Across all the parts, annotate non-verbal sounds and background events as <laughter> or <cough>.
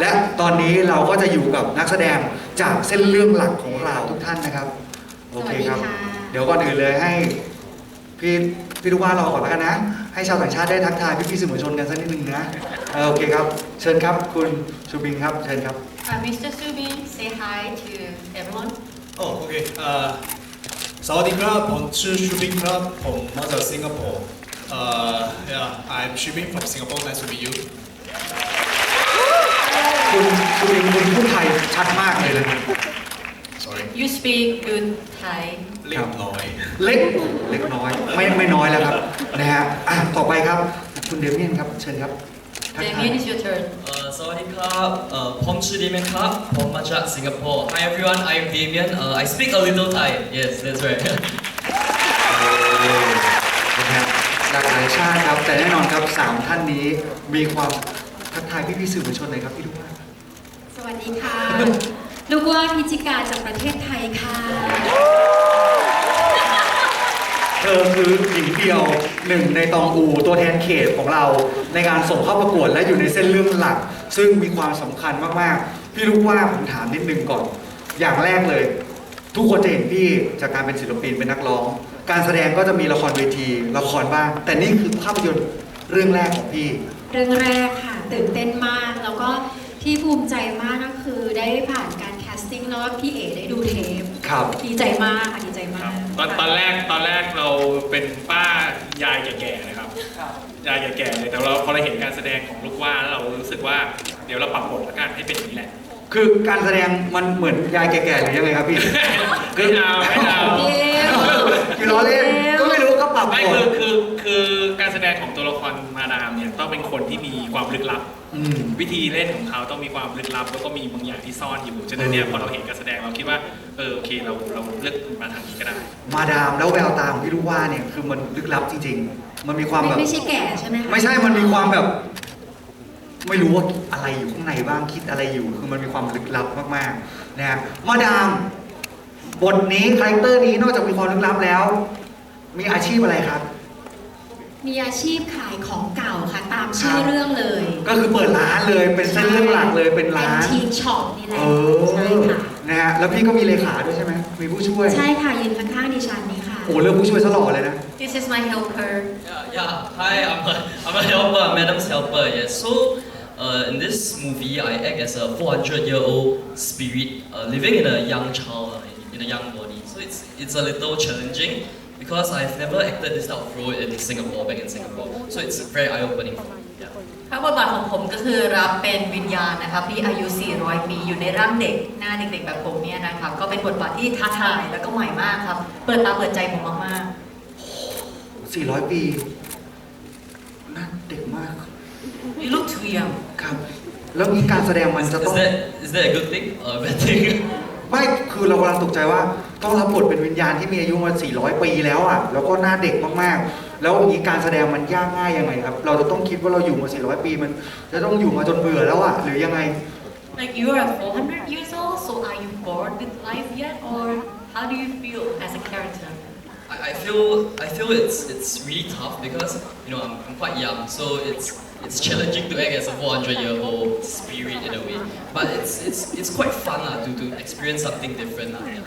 และตอนนี้เราก็จะอยู่กับนักแสดงจากเส้นเรื่องหลักของเราทุกท่านนะครับ โอเคครับ สวัสดีค่ะ เดี๋ยวก่อนอื่นเลยให้พี่พี่ทุกว่ารอก่อนแล้วกันนะ ให้ชาวต่างชาติได้ทักทายพี่พี่ๆสื่อมวลชนกันสักนิดนึงนะเออโอเคครับ เชิญครับคุณชูบิงครับ เชิญครับ Uh, Mr. Subin, say hi to everyone. Oh, okay. Uh, Sawadee Krab, on Chu Shipping Club from Mazda, Singapore. Uh, yeah, I'm shipping from Singapore. Nice to meet you. คุณชูบิงคุณพูดไทยชัดมากเลยนะ Sorry. You speak good Thai. Link Noi. เล็กเล็กน้อย ไม่ไม่น้อยแล้วครับนะฮะอะต่อไปครับ คุณเดเมียนครับเชิญครับทักทาย Damien, it's your turn. Uh, Sawadee Krab, uh, Pom Chi Damien Krab from Majak, Singapore. Hi everyone, I'm Damien. Uh, I speak a little Thai. Yes, that's right. นะฮะหลากหลายชาติครับ แต่แน่นอนครับสามท่านนี้มีความทักทายพี่พี่ๆสื่อมวลชนหน่อยครับพี่ทุกท่านสวัส ดีค่ะลูกว่าพิจิกาจากประเทศไทยค่ะ เธอคือหญิงเดียวหนึ่งในตองอูตัวแทนเขตของเรา ในการส่งเข้าประกวดและอยู่ในเส้นเรื่องหลัก ซึ่งมีความสำคัญมากๆ พี่ลูกว่าผมถามนิดนึงก่อน อย่างแรกเลย ทุกคนจะเห็นพี่จากการเป็นศิลปินเป็นนักร้อง การแสดงก็จะมีละครเวทีละครบ้าง แต่นี่คือภาพยนตร์เรื่องแรกของพี่ เรื่องแรกค่ะ ตื่นเต้นมากแล้วก็ ที่ภูมิใจมากก็คือได้ผ่านการแคสติ้งแล้วก็พี่เอ๋ได้ดูเทปครับ ดีใจมากค่ะดีใจมากตอนตอนแรกตอนแรกเราเป็นป้ายายแก่ๆนะครับ ยายแก่ๆเลยแต่เราพอเราเห็นการแสดงของลูกว่าแล้วเรารู้สึกว่าเดี๋ยวเราปรับบทละกันให้เป็นอย่างนี้แหละ คือการแสดงมันเหมือนยายแก่ๆหรือยังไงครับพี่ ไม่เอาไม่เอาเดี๋ยวคือล้อเล่นก็ไม่รู้ก็ปรับไม่บคือทคือคือการแสดงของตัวละครมาดามเนี่ยต้องเป็นคนที่มีความลึกลับ อืม วิธีเล่นของเขาต้องมีความลึกลับแล้วก็มีบางอย่างที่ซ่อนอยู่ฉะนั้นเนี่ยพอเราเห็นการแสดงเราคิดว่าเออโอเคเราเราเลือกมาทางนี้ก็ได้ มาดามแล้วแววตาของพี่ลูกว่าเนี่ยคือมันลึกลับจริง ๆ มันมีความไม่แบบ ไม่ใช่แก่ใช่ไหมคะไม่ใช่มันมีความแบบ ไม่รู้ว่าอะไรอยู่ข้างในบ้างคิดอะไรอยู่ คือมันมีความลึกลับมากๆนะฮะมาดามบทนี้คาแรคเตอร์นี้นอกจากมีความลึกลับแล้ว มีอาชีพอะไรครับ มีอาชีพขายของเก่าค่ะ ตามชื่อเรื่องเลย ก็คือเปิดร้านเลยเป็นเส้นเรื่องหลักเลยเป็นร้านทีช็อปนี่แหละเอใช่อค่ะ นะฮะแล้วพี่ก็มีเลขาด้วยใช่ไหมมีผู้ช่วยใช่ค่ะยืนข้างๆดิฉันนี่ค่ะ โอ้เรื่องผู้ช่วยซะหล่อเลยนะ This is my helper. yeah, yeah. Hi, I'm a, I'm a helper, Madam's helper. Yes. So, uh, in this movie, I act as a 400-year-old spirit uh, living in a young child, uh, in a young body. So it's it's a little challenging because I've never acted this type of role in Singapore, back in Singapore. So it's very eye-opening for me. Yeah. ถ้าบทบาทของผมก็คือรับเป็นวิญญาณนะคะที่อายุ 400 ปีอยู่ในร่างเด็กหน้าเด็กๆแบบผมเนี่ยนะครับก็เป็นบทบาทที่ท้าทายแล้วก็ใหม่มากครับ เปิดตาเปิดใจผมมาก400 ปีน่าเด็กมากๆ You look too young ครับแล้วมีการแสดงมัน Is, จะ is ต้อง that is that a good thing or a bad thing? ไม่คือเรากำลังตกใจว่า ต้องรับบทเป็นวิญญาณที่มีอายุมา 400 ปีแล้วอะ แล้วก็หน้าเด็กมากๆ แล้วมีการแสดงมันยากง่ายยังไงครับ เราจะต้องคิดว่าเราอยู่มา 400 ปีมัน จะต้องอยู่มาจนเบื่อแล้วอะ หรือยังไง Like you are 400 years old so are you bored with life yet or how do you feel as a character feel I feel it's it's really tough because you know I'm, I'm quite young, so it's it's challenging to act as a 400 year old spirit in a way. But it's it's it's quite fun lah to, to experience something different lah. yeah.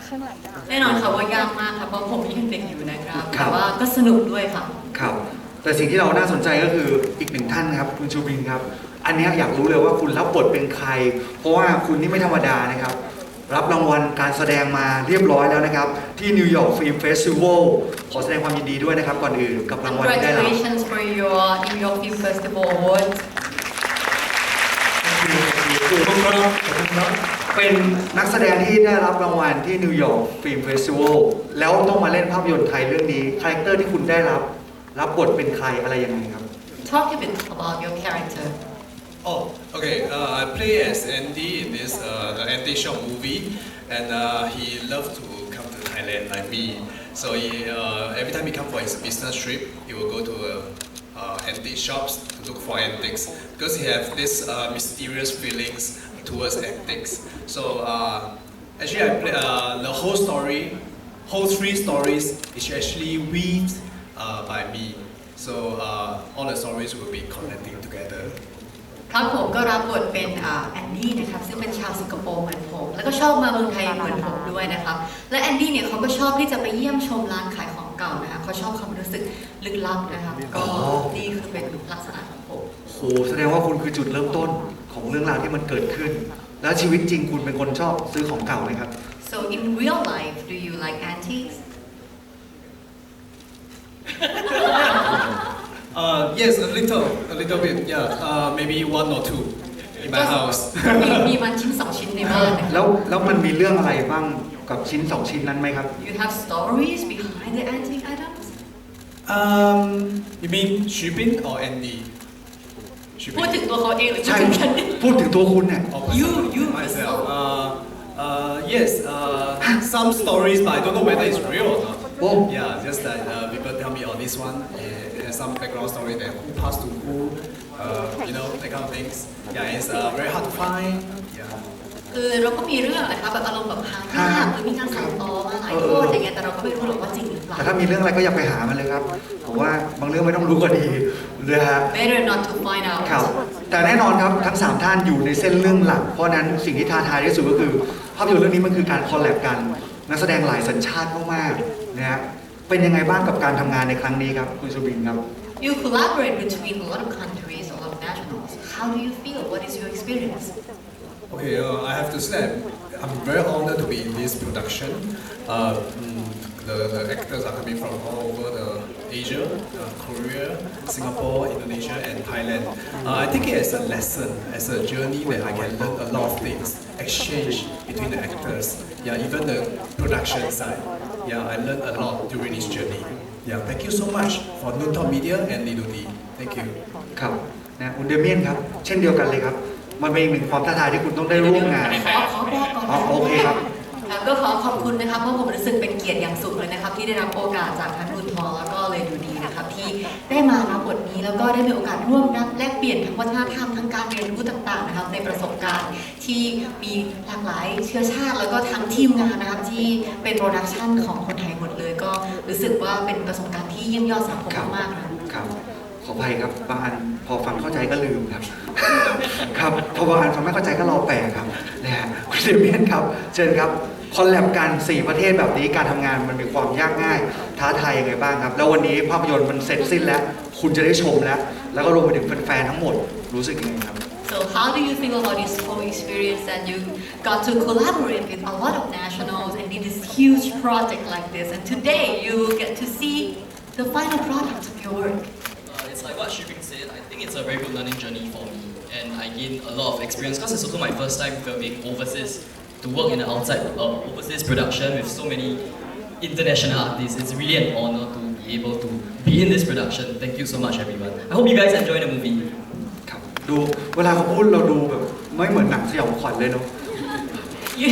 แน่นอนค่ะว่ายากมากครับเพราะผมยังเด็กอยู่นะครับครัแต่บว่าก็สนุกด้วยครับครับ แต่สิ่งที่เราน่าสนใจก็คืออีกหนึ่งท่านครับคุณชูบินครับ อันเนี้ยอยากรู้เลยว่าคุณรับบทเป็นใคร เพราะว่าคุณนี่ไม่ธรรมดานะครับ รับรางวัลการแสดงมาเรียบร้อยแล้วนะครับ ที่นิวยอร์กฟิล์มเฟสติวัลขอแสดงความยินดีด้วยนะครับ ก่อนอื่นกับรางวัลที่ได้รับ Congratulations for your New York Film Festival award เป็นนักแสดงที่ได้รับรางวัลที่นิวยอร์กฟิล์มเฟสติวัลแล้วต้องมาเล่นภาพยนตร์ไทยเรื่องนี้คาแรคเตอร์ที่คุณได้รับ รับบทเป็นใครอะไรยังไงครับ Talk a bit about your character Oh, okay. Uh, I play as Andy in this uh, Andy Shop movie, and uh, he loves to come to Thailand like me. So he, uh, every time he come for his business trip, he will go to uh, uh, antique shops to look for antiques because he have this mysterious feelings towards antiques. So actually, I play the whole story, whole three stories is actually weaved by me. So all the stories will be connecting together. ครับผมก็รับบทเป็นอ่าแอนดี้นะครับซึ่งเป็นชาวสิงคโปร์เหมือนผม แล้วก็ชอบมาเมืองไทยเหมือนผมด้วยนะครับ และแอนดี้เนี่ยเขาก็ชอบที่จะไปเยี่ยมชมร้านขายของเก่านะคะเขาชอบความรู้สึกลึกลับนะครับก็นี่คือเป็นลักษณะของผมโหแสดงว่าคุณคือจุดเริ่มต้นของเรื่องราวที่มันเกิดขึ้น แล้วชีวิตจริงคุณเป็นคนชอบซื้อของเก่าไหมครับ so in real life do you like antiques Uh, yes, a little, a little bit, yeah. Uh, maybe one or two in my house. มีมีมันชิ้นสองชิ้นในบ้านนะคแล้รับวแล้วมันมีเรื่องอะไรบ้างกับชิ้นสองชิ้นนั้นไหมครับ you have stories behind the antique items Um, you mean Xubin or Andy? พูดถึงตัวเขาเองหรือพูใช่ดถึงฉัน พูดถึงตัวคุณเนี่ย Or You, myself? you myself. yourself. Uh, uh, yes, uh, some stories, but I don't know whether it's real or not. Whoa. Yeah, just that uh, people tell me, oh, this one eh, has some background story that who passed to who, uh, you know, that kind of things. Yeah, it's uh, very hard to find. Yeah. คือเราก็มีเรื่องนะคะแบบอารมณ์แบบหาภาพหรือมีการสานต่อมาหลายทอดอย่างเงี้ยแต่เราก็ไม่รู้หรอกว่าจริงหรือเปล่า แต่ถ้ามีเรื่องอะไรก็อย่าไปหามันเลยครับผมว่าบางเรื่องไม่ต้องรู้ก็ดีเลยฮะ better not to find out ครับแต่แน่นอนครับทั้ง 3 ท่านอยู่ในเส้นเรื่องหลัก เพราะฉะนั้นสิ่งที่ท้าทายที่สุดก็คือ ภาพยนตร์เรื่องนี้มันคือการคอลแลบกันนักแสดงหลายสัญชาติมากๆนะฮะ เป็นยังไงบ้างกับการทำงานในครั้งนี้ครับคุณสุบินครับ you collaborate between a lot of countries a lot of nationals how do you feel what is your experience Okay, uh, I have to say that I'm very honored to be in this production. Uh, mm, the, the actors are coming from all over the Asia, uh, Korea, Singapore, Indonesia, and Thailand. Uh, I take it as a lesson, as a journey that I can learn a lot of things, exchange between the actors. Yeah, even the production side. Yeah, I learned a lot during this journey. Yeah, thank you so much for Noon Talk Media and Lidudi. Thank you. ครับนะคุณเดเมียนครับ เช่นเดียวกันเลยครับ มันเป็นอีกหนึ่งความท้าทายที่คุณต้องได้ร่วมงานขอขอบอกก่อนอ๋อโอเคครับครับก็ขอขอบคุณนะครับเพราะผมรู้สึกเป็นเกียรติอย่างสูงเลยนะครับ ที่ได้รับโอกาสจากทั้งคุณทองแล้วก็เลยดูดีนะครับที่ได้มารับบทนี้แล้วก็ได้มีโอกาสร่วมรับแลกเปลี่ยนทั้งวัฒนธรรมทั้งการเรียนรู้ต่างๆนะครับในประสบการณ์ที่มีหลากหลายเชื้อชาติ แล้วก็ทั้งทีมงานนะครับที่เป็นโปรดักชันของคนไทยหมดเลย ก็รู้สึกว่าเป็นประสบการณ์ที่เยี่ยมยอดสำหรับผมมากๆครับครับขออภัยครับบางอันพอฟังเข้าใจก็ลืมครับ ครับพอบางอันฟังไม่เข้าใจก็รอแปลครับนะฮะคุณเดเมียนครับ เชิญครับ คอลแลบกัน 4 ประเทศแบบนี้การทำงานมันมีความยากง่าย ท้าทายยังไงบ้างครับ แล้ววันนี้ภาพยนตร์มันเสร็จสิ้นแล้ว คุณจะได้ชมแล้ว แล้วก็รวมไปถึงแฟนๆทั้งหมดรู้สึกยังไงครับ So how do you feel about this whole experience that you got to collaborate with a lot of nationals and did this huge project like this and today you get to see the final product of your work? Uh, it's like what Shubing said, I think it's a very good learning journey for me. And I gained a lot of experience because it's also my first time filming overseas. To work in an outside uh, overseas production with so many international artists, it's really an honor to be able to be in this production. Thank you so much, everyone. I hope you guys enjoy the movie. ครับ ดู เวลาเขาพูดเราดูแบบไม่เหมือนหนังสยองขวัญเลยเนาะ <laughs> You,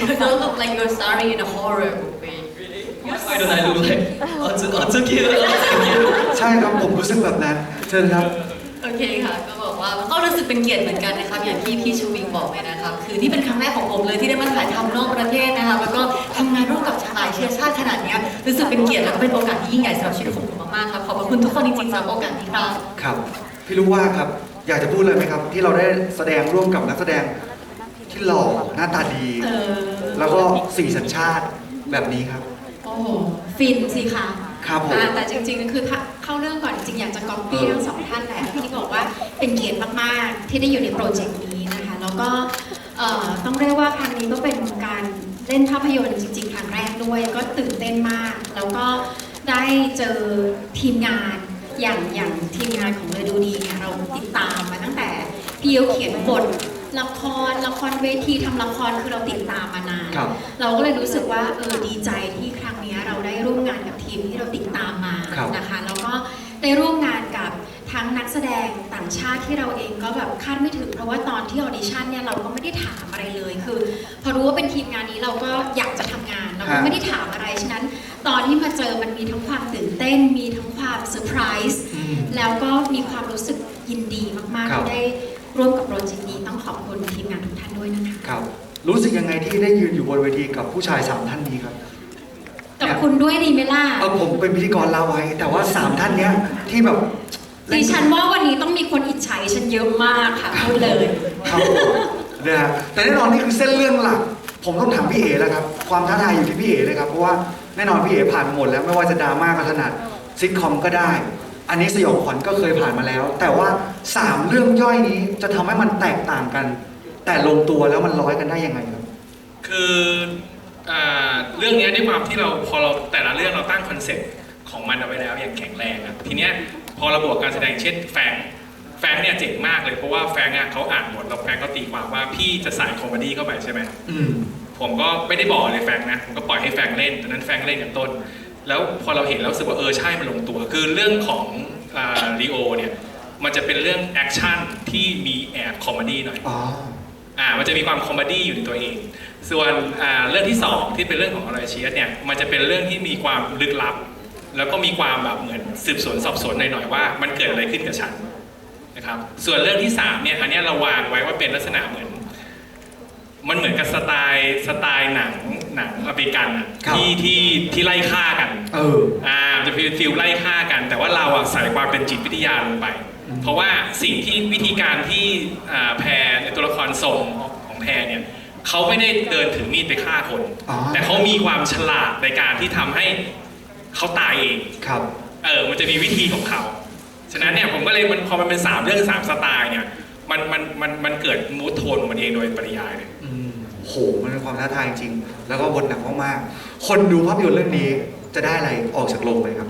you don't look like you're starring in a horror movie. You're Why don't I look like Atsu- Atsuki? Atsuki? ใช่ครับ ผมรู้สึกแบบนั้น เชิญครับ โอ เคค่ะ ก็บอกว่าก็รู้สึกเป็นเกียรติเหมือนกันนะครับ อย่างที่พี่ชูวิงบอกเลยนะครับ คือนี่เป็นครั้งแรกของผมเลยที่ได้มาถ่ายทำนอกประเทศนะคะ แล้วก็ทำงานร่วมกับหลายเชื้อชาติขนาดเนี้ยรู้สึกเป็นเกียรติแล้วก็เป็นโอกาสที่ยิ่งใหญ่สำหรับชีวิตของผมมากๆครับ ขอบพระคุณทุกคนจริงๆสำหรับโอกาสนี้ครับ ครับ พี่รู้ว่าครับ อยากจะพูดเลยไหมครับ ที่เราได้แสดงร่วมกับนักแสดงที่หล่อหน้าตาดี เออ แล้วก็สี่สัญชาติแบบนี้ครับ โอ้โหฟินสิคะ ครับผม อ่าแต่จริงๆ คือถ้าเข้าเรื่องก่อนจริงๆอยากจะก๊อปปี้เออทั้งสองท่านแหละที่บอกว่าเป็นเกียรติมากๆ ที่ได้อยู่ในโปรเจกต์นี้นะคะ แล้วก็เอ่อต้องเรียกว่าครั้งนี้ก็เป็นการเล่นภาพยนตร์จริงๆ ครั้งแรกด้วย ก็ตื่นเต้นมาก แล้วก็ได้เจอทีมงานอย่างอย่างทีมงานของเลอดูดีเนี่ยเราติดตามมาตั้งแต่พี่เขาเขียนบทละครละครเวทีทำละครคือเราติดตามมานาน ครับ เราก็เลยรู้สึกว่าเออดีใจที่ครั้งเนี้ยเราได้ร่ว มงานกับทีมที่เราติดตามมาครับนะคะแล้วก็ได้ร่วมงานกับทั้งนักแสดงต่างชาติที่เราเองก็แบบคาดไม่ถึง เพราะว่าตอนที่ออดิชั่นเนี่ยเราก็ไม่ได้ถามอะไรเลยคือ พอรู้ว่าเป็นทีมงานนี้เราก็อยากจะทำงานเราก็ฮะไม่ได้ถามอะไรฉะนั้น ตอนที่มาเจอมันมีทั้งความตื่นเต้น มีทั้งความเซอร์ไพรส์อืมแล้วก็มีความรู้สึกยินดีมากครัๆบที่ได้ร่วมกับโปรเจกต์นี้ต้องขอบคุณทีมงานทุกท่านด้วยนะคะ ครับ รู้สึกยังไงที่ได้ยืนอยู่บนเวทีกับผู้ชายสามท่านนี้ครับ กับคุณด้วยดีไหมล่ะเออผมเป็นพิธีกรลาไว้ แต่ว่าสามท่านเนี้ยที่แบบดิฉันว่าวันนี้ต้องมีคนอิจฉาดิฉันเยอะมากค่ะพูดเลยครับผมนะฮะแต่แน่นอนนี่คือเส้นเรื่องหลัก ผมต้องถามพี่เอ๋แล้วครับ ความท้าทายอยู่ที่พี่เอ๋เลยครับเพราะว่าแน่นอนพี่เอ๋ผ่านมาหมดแล้วไม่ว่าจะดราม่าก็ถนัดซิทคอมก็ได้ อันนี้สยองขวัญก็เคยผ่านมาแล้ว แต่ว่าสามเรื่องย่อยนี้จะทำให้มันแตกต่างกัน แต่ลงตัวแล้วมันร้อยกันได้ยังไงครับ คืออ่า เรื่องเนี้ยด้วยความที่เราพอเราแต่ละเรื่องเราตั้งคอนเซ็ปต์ของมันเอาไว้แล้วอย่างแข็งแรงอะทีเนี้ยพอเราบวกการแสดงเช่นแฟงแฟงเนี่ยเจ๋งมากเลยเพราะว่าแฟงอะเขาอ่านบทแล้วแฟงเขาตีความว่าพี่จะใส่คอมเมดี้เข้าไปใช่ไหมอืมผมก็ไม่ได้บอกเลยแฟงนะผมก็ปล่อยให้แฟงเล่นตอนนั้นแฟงเล่นอย่างต้น แล้วพอเราเห็นแล้วรู้สึกว่าเออใช่มันลงตัว คือเรื่องของลีโอเนี่ยมันจะเป็นเรื่องแอคชั่นที่มีแอบคอมเมดี้หน่อยอ๋ออ่ามันจะมีความคอมเมดี้อยู่ในตัวเอง ส่วนอ่าเรื่องที่สองที่เป็นเรื่องของอรเชียสเนี่ยมันจะเป็นเรื่องที่มีความลึกลับ แล้วก็มีความแบบเหมือนสืบสวนสอบสวนหน่อยๆว่า มันเกิดอะไรขึ้นกับฉันนะครับส่วนเรื่องที่สามเนี่ยอันเนี้ยเราวางไว้ว่าเป็นลักษณะเหมือน มันเหมือนกับสไตล์สไตล์หนังหนังอเมริกันอะครับที่ที่ที่ไล่ฆ่ากันเอออ่ามันจะเป็นฟิลไล่ฆ่ากัน แต่ว่าเราอะใส่ความเป็นจิตวิทยาลงไปอืมเพราะว่าสิ่งที่วิธีการที่อ่าแพรในตัวละครทรงของแพรเนี่ย เขาไม่ได้เดินถือมีดไปฆ่าคน อ๋อ แต่เขามีความฉลาดในการที่ทำให้เขาตายเอง ครับ เออ มันจะมีวิธีของเขา ฉะนั้นเนี่ยผมก็เลยมันพอมันเป็นสามเรื่องสามสไตล์เนี่ย มันมันมันมันเกิดมูทโทนของมันเองโดยปริยายเลย อืมโห มันเป็นความท้าทายจริง แล้วก็บทหนักมากๆ คนดูภาพยนตร์เรื่องนี้จะได้อะไรออกจากโรงเลยครับ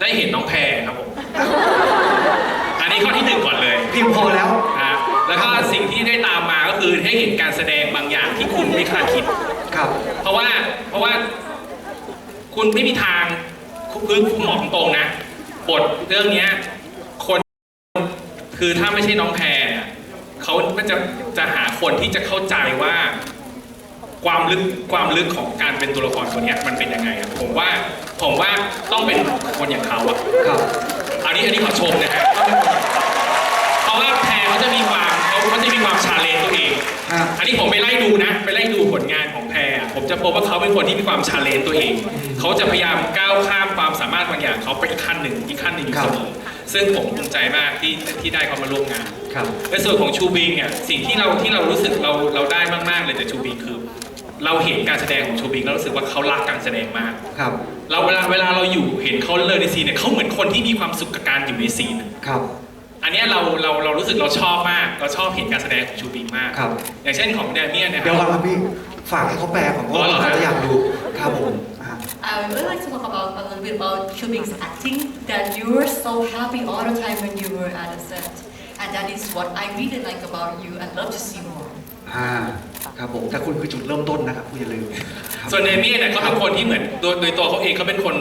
ได้เห็นน้องแพรครับผม อันนี้ข้อที่หนึ่งก่อนเลย เพียงพอแล้ว นะแล้วก็สิ่งที่ได้ตามมาก็คือให้เห็นการแสดง บางอย่างที่คุณไม่คาดคิด ครับ เพราะว่าเพราะว่า คุณไม่มีทางคือผมบอกตรงๆนะบทเรื่องเนี้ย คนคือถ้าไม่ใช่น้องแพรเนี่ยเขาก็จะจะหาคนที่จะเข้าใจว่า ความลึกความลึกของการเป็นตัวละครตัวเนี้ยมันเป็นยังไงอะผมว่าผมว่าต้องเป็นคนอย่างเขาอะครับ อันนี้อันนี้ขอชมนะ องฮะอันนี้ผมไปไล่ดูนะ ไปไล่ดูผลงานของแพรอะผมจะพบว่าเขาเป็นคนที่มีความชาเลนจ์ตัวเอง เขาจะพยายามก้าวข้ามความสามารถบางอย่างเขาไปอีกขั้นหนึ่งอีกขั้นหนึ่งอยู่ครัเสบมอซึ่งผมภูมิใจมากที่ที่ได้เขามาร่วมงาน ครับ ในส่วนของชูบิงเนี่ยสิ่งที่เราที่เรารู้สึกเราเราได้มากๆเลยจากชูบิงคือ เราเห็นการแสดงของชูบิงแล้วรู้สึกว่าเขารักการแสดงมาก ครับ เราเวลาเวลาเราอยู่เห็นเขาเลยในซีนเนี่ยเขาเหมือนคนที่มีความสุขกับการอยู่ในซีนอะ ครับ อันเนี้ยเราเราเรารู้สึกเราชอบมาก เราชอบเห็นการแสดงของชูบิงมาก ครับ อย่างเช่นของแดเมียนเนี่ยเดี๋ยวก่อนครับพี่ฝากให้เขาแปลก่อนเพราะว่าอ๋อเหรอเขาจะอยากดูครับผมอะ I would really like to talk about a little bit about Chubing's acting. That you were so happy all the time when you were at the set, and that is what I really like about you. and love to see more. อ่าครับผมแต่คุณคือจุดเริ่มต้นนะครับคุณอย่าลืมครับส่วนเดเมียนเนี่ยเขาเป็นคนที่เหมือนโดยโดยตัวเขาเองเขาเป็นคน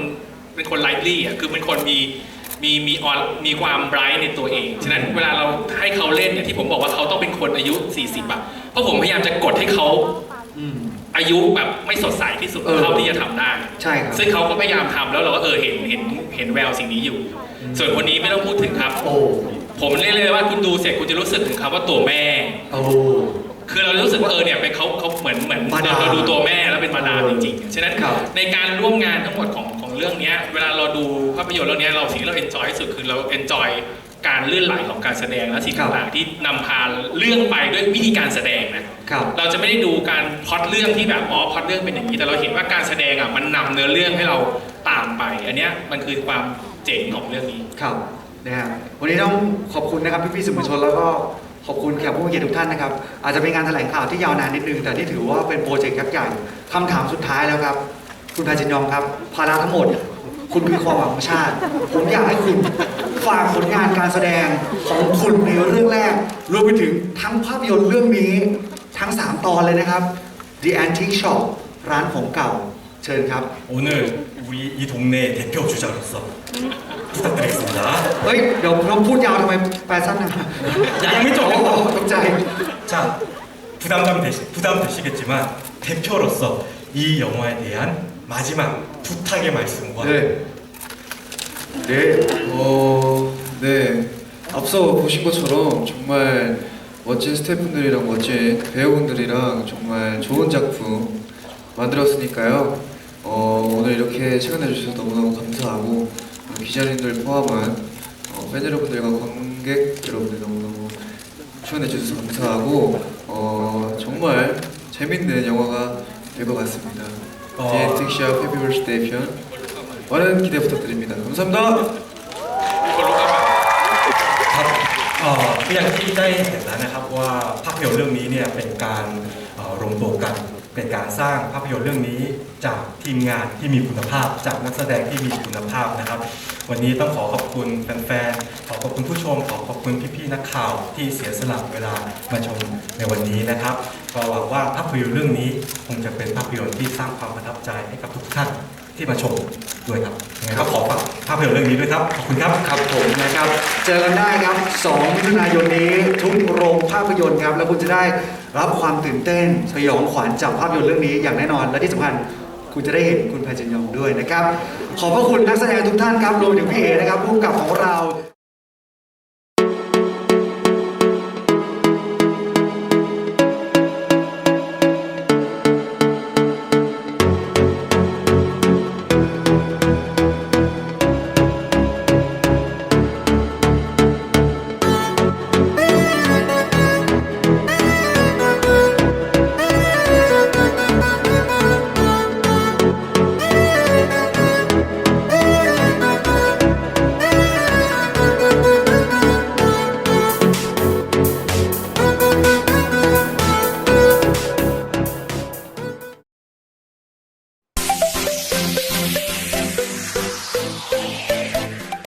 เป็นคนไลท์ลี่อะคือเป็นคนมี มีมีออนมีความไบรท์ในตัวเอง ฉะนั้นเวลาเราให้เขาเล่นเนี่ยที่ผมบอกว่าเขาต้องเป็นคนอายุ 40อะเพราะผมพยายามจะกดให้เขาอืม อายุแบบไม่สดใสที่สุดเออ เท่าที่จะทำได้ ใช่ครับ ซึ่งเขาก็พยายามทำแล้วเราก็เออเห็นเห็นเห็นแววสิ่งนี้อยู่ ส่วนคนนี้ไม่ต้องพูดถึงครับ โอ้ผมเรียกเลยว่าคุณดูเสร็จคุณจะรู้สึกถึงคำว่าตัวแม่ โอ้ คือเรารู้สึกว่าเออเนี่ยเป็นเขาเขาเหมือนเหมือนมาดามเราดูตัวแม่แล้วเป็นมาดามจริงๆ ฉะนั้นครับในการร่วมงานทั้งหมดของของ เรื่องเนี้ยเวลาเราดูภาพยนตร์เรื่องเนี้ยเราสิ่งที่เราเอนจอยที่สุดคือเราเอนจอยการลื่นไหลของการแสดงและสิ่งต่างๆที่นำพาเรื่องไปด้วยวิธีการแสดงนะครับเราจะไม่ได้ดูการพล็อตเรื่องที่แบบอ๋อพล็อตเรื่องเป็นอย่างนี้ แต่เราเห็นว่าการแสดงอะมันนำเนื้อเรื่องให้เราตามไป อันเนี้ยมันคือความเจ๋งของเรื่องนี้ครับนะฮะวันนี้ต้องขอบคุณนะครับพี่ๆสื่อมวลชนแล้วก็ขอบคุณแขกผู้มีเกียรติทุกท่านนะครับอาจจะเป็นงานแถลงข่าวที่ยาวนานนิดนึงแต่นี่ถือว่าเป็นโปรเจกต์ยักษ์ใหญ่คำถามสุดท้ายแล้วครับ คุณพาจินยองครับ ภาระทั้งหมด คุณคือความหวังของชาติ ผมอยากให้คุณฝากผลงานการแสดงของคุณในเรื่องแรก รวมไปถึงทั้งภาพยนตร์เรื่องนี้ ทั้ง 3 ตอนเลยนะครับ The Antique Shop ร้านของเก่า เชิญครับ 오늘 우리 이 동네 대표 주자로서 부탁드리겠습니다. เฮ้ย เดี๋ยวเราพูดยาวทำไมแปลสั้นนะ ยังไม่จบ โอ้โหตกใจ 자, 부담감 되시, 부담 되시겠지만 대표로서 이 영화에 대한 마지막 부탁의 말씀과 네. 네. 어, 네. 앞서 보신 것처럼 정말 멋진 스태프분들이랑 멋진 배우분들이랑 정말 좋은 작품 만들었으니까요. 어, 오늘 이렇게 시간 내주셔서 너무너무 감사하고 어, 기자님들 포함한 어, 팬 여러분들과 관객 여러분들 너무너무 추천해 주셔서 감사하고 어, 정말 재밌는 영화가 될 것 같습니다. 어. 디엔틱샵 해피 벌스데이 편 많은 기대 부탁드립니다. 감사합니다. ครับเอ่อก็อย่างที่ได้เห็นแล้วนะครับว่าภาพยนตร์เรื่องนี้เนี่ยเป็นการเอ่อรวมตัวกัน เป็นการสร้างภาพยนตร์เรื่องนี้จากทีมงานที่มีคุณภาพ จากนักแสดงที่มีคุณภาพนะครับ วันนี้ต้องขอขอบคุณแฟนๆ ขอขอบคุณผู้ชม ขอขอบคุณพี่ๆ นักข่าวที่เสียสละเวลามาชมในวันนี้นะครับ ก็หวังว่าภาพยนตร์เรื่องนี้คงจะเป็นภาพยนตร์ที่สร้างความประทับใจให้กับทุกท่านที่มาชมด้วยครับยังไงก็ขอฝากภาพยนตร์เรื่องนี้ด้วยครับ ขอบคุณครับ ครับผมนะครับ เจอกันได้ครับ2มิถุนายนนี้ทุกโรงภาพยนตร์ครับ แล้วคุณจะได้รับความตื่นเต้นสยองขวัญจากภาพยนตร์เรื่องนี้อย่างแน่นอน และที่สำคัญคุณจะได้เห็นคุณแพนจินยองด้วยนะครับ ขอบพระคุณนักแสดงทุกท่านครับรวมถึงพี่เอนะครับผู้กำกับของเรา